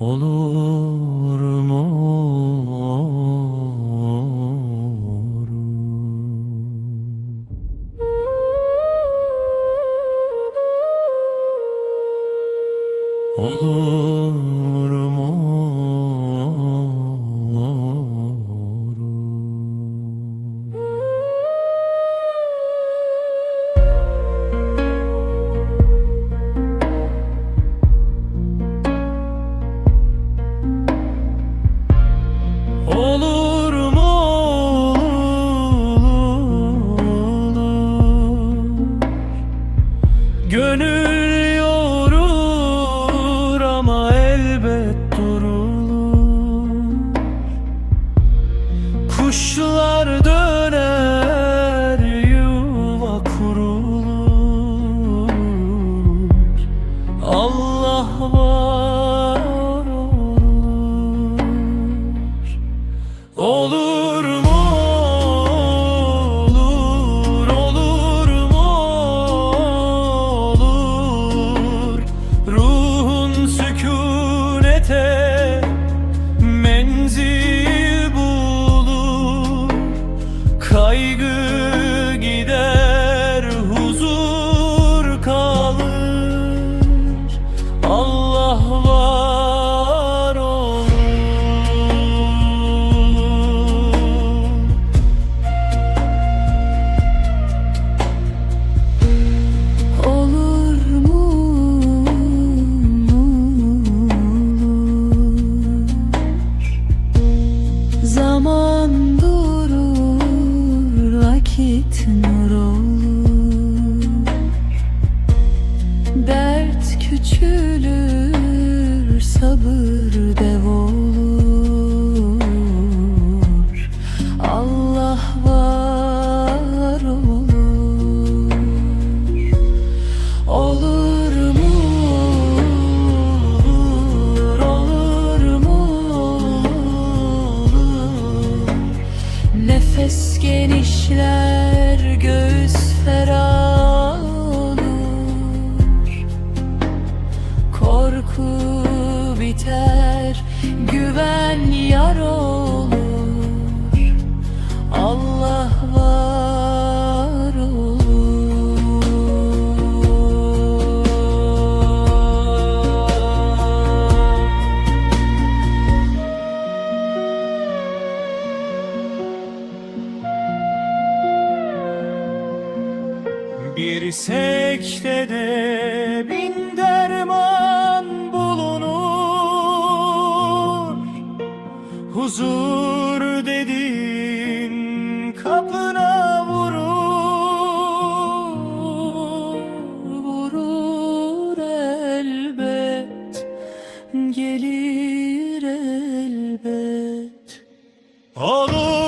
olur mu? Olur Olur mu? Olur Gönül yorur ama elbet durulur. Kuşlar döner yuva kurulur. Allah var Olur mu? Olur, olur mu? Olur. Ruhun sükunete menzil bulur. Kaygı vakit nur olur. Dert küçülür sabır dev olur genişler, göğüs ferah Bir sektede bin derman bulunur. Huzur dedin kapına vurur. Vurur elbet gelir elbet. Olur.